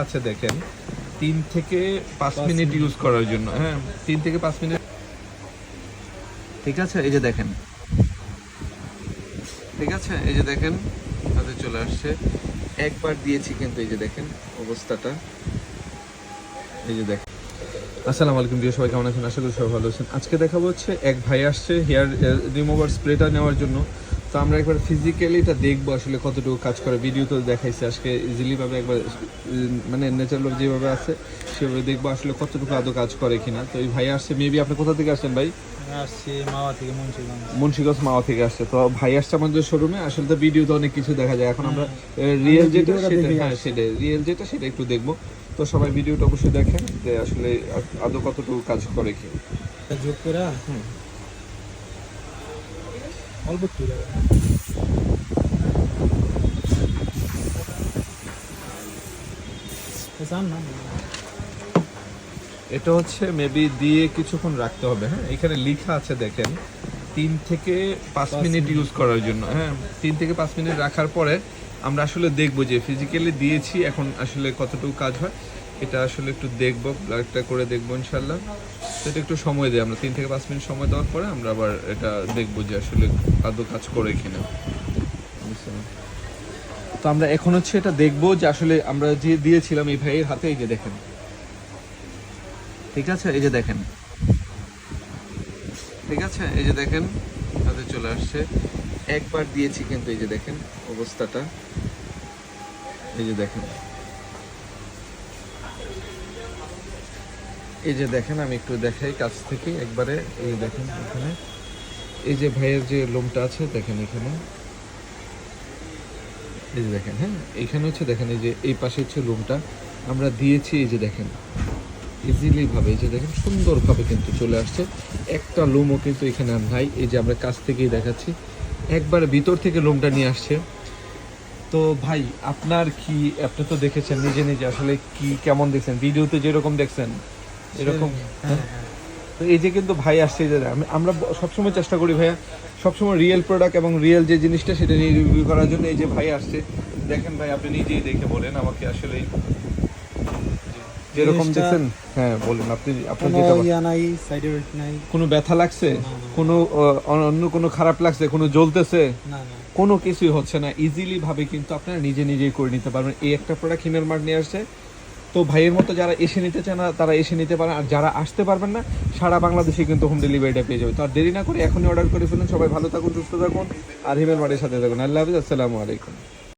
আচ্ছা দেখেন তিন থেকে পাঁচ মিনিট মিনিট। ইউজ করার জন্য হ্যাঁ তিন থেকে পাঁচ মিনিট। ঠিক আছে এই যে দেখেন। ঠিক আছে এই যে দেখেন হাতে চলে আসছে। একবার দিয়েছি কিন্তু এই যে দেখেন অবস্থাটা। এই যে দেখেন। আসসালামু আলাইকুম প্রিয় সবাই কেমন আছেন? আশা করি সবাই ভালো আছেন। আজকে দেখাবো হচ্ছে এক ভাই আসছে হেয়ার রিমুভার স্প্রেটা নেওয়ার জন্য। তো আমরা একবার ফিজিক্যালি এটা দেখব আসলে কতটুকু কাজ করে। ভিডিও তো দেখাইছে আজকে ইজিলি ভাবে একবার মানে ন্যাচারাল যেভাবে আছে সেভাবে দেখব আসলে কতটুকু আদৌ কাজ করে কিনা। তো এই ভাই আসছে মেবি আপনি কোথা থেকে আসছেন ভাই? আসছি মাওয়া থেকে মুন্সিগঞ্জ। মুন্সিগঞ্জ মাওয়া থেকে আসছে। তো ভাই আসছে আমাদের শোরুমে আসলে তো ভিডিওতে অনেক কিছু দেখা যায়। এখন আমরা রিয়েল যেটা সেটা হ্যাঁ আসছি। রিয়েল যেটা সেটা একটু দেখব। তো সবাই ভিডিওটা অবশ্যই দেখেন যে আসলে আদৌ কতটুকু কাজ করে কি যোগ করে। অল্প একটু যাবে না। এটা হচ্ছে মেবি দিয়ে কিছুক্ষণ রাখতে হবে হ্যাঁ? এখানে লেখা আছে দেখেন তিন থেকে পাঁচ মিনিট। ইউজ করার জন্য হ্যাঁ? তিন থেকে পাঁচ মিনিট রাখার পরে আমরা আসলে দেখব যে ফিজিক্যালি দিয়েছি এখন আসলে কতটুকু কাজ হয় এটা আসলে একটু দেখব ব্লাডটা করে দেখব ইনশাল্লাহ এটা একটু সময় দেয়। আমরা তিন থেকে পাঁচ মিনিট সময় দেওয়ার পরে আমরা আবার এটা দেখব যে আসলে আদৌ কাজ করে কিনা। তো আমরা এখন হচ্ছে এটা দেখব যে আসলে আমরা যে দিয়েছিলাম এই ভাইয়ের হাতে, এই যে দেখেন। ঠিক আছে? এই যে দেখেন। ঠিক আছে? এই যে দেখেন, হাতে চলে আসছে। একবার দিয়েছি কিন্তু এই যে দেখেন অবস্থাটা। এই যে দেখেন। এই যে দেখেন, আমি একটু দেখাই কাছ থেকে একবারে। এই দেখেন এখানে। এই যে ভাইয়ের যে লোমটা আছে, দেখেন এখানে। এই যে দেখেন হ্যাঁ? এখানে হচ্ছে, দেখেন, এই যে এই পাশে হচ্ছে লোমটা। আমরা দিয়েছি, এই যে দেখেন ইজিলি ভাবে, এই যে দেখেন, সুন্দরভাবে কিন্তু চলে আসছে। একটা লোমও কিন্তু এখানে আর নাই। এই যে আমরা কাছ থেকেই দেখাচ্ছি। একবার ভিতর থেকে লোমটা নিয়ে আসছে। তো ভাই, আপনার কি, আপনি তো দেখেছেন, নিজে নিজে আসলে কি, কেমন দেখছেন? ভিডিওতে যেরকম দেখছেন এরকম? হ্যাঁ। হ্যাঁ তো এই যে কিন্তু ভাই আসছে যে আমি- আমরা সবসময় চেষ্টা করি ভাইয়া সবসময় রিয়েল প্রোডাক্ট এবং রিয়েল যে জিনিসটা সেটা নিয়ে রিভিউ করার জন্য এই যে ভাই আসছে দেখেন ভাই আপনি নিজেই দেখে বলেন আমাকে আসলে যেরকম দেখছেন হ্যাঁ বলেন আপনি আপনি কোনো যেটা ইয়া নাই সাইড এফেক্ট নাই। কোনো ব্যথা লাগছে। কোনো অন্য কোনো খারাপ লাগছে? কোনো জ্বলতেছে? না না। কোনো কিছুই হচ্ছে না। ইজিলি ভাবে কিন্তু আপনারা নিজে নিজেই করে নিতে পারবেন। এই একটা প্রোডাক্ট হিমেল মার্ট নিয়ে আসছে তো ভাইয়ের মতো যারা এসে নিতে চান না, তারা এসে নিতে পারেন আর যারা আসতে পারবেন না, সারা বাংলাদেশে কিন্তু হোম ডেলিভারিটা পেয়ে যাবে। তো আর দেরি না করে এখনই অর্ডার করে ফেলুন। সবাই ভালো থাকুন, সুস্থ থাকুন। আর হিমেল বাড়ির সাথে থাকুন। আল্লাহ হাফিজ, আসসালামু আলাইকুম।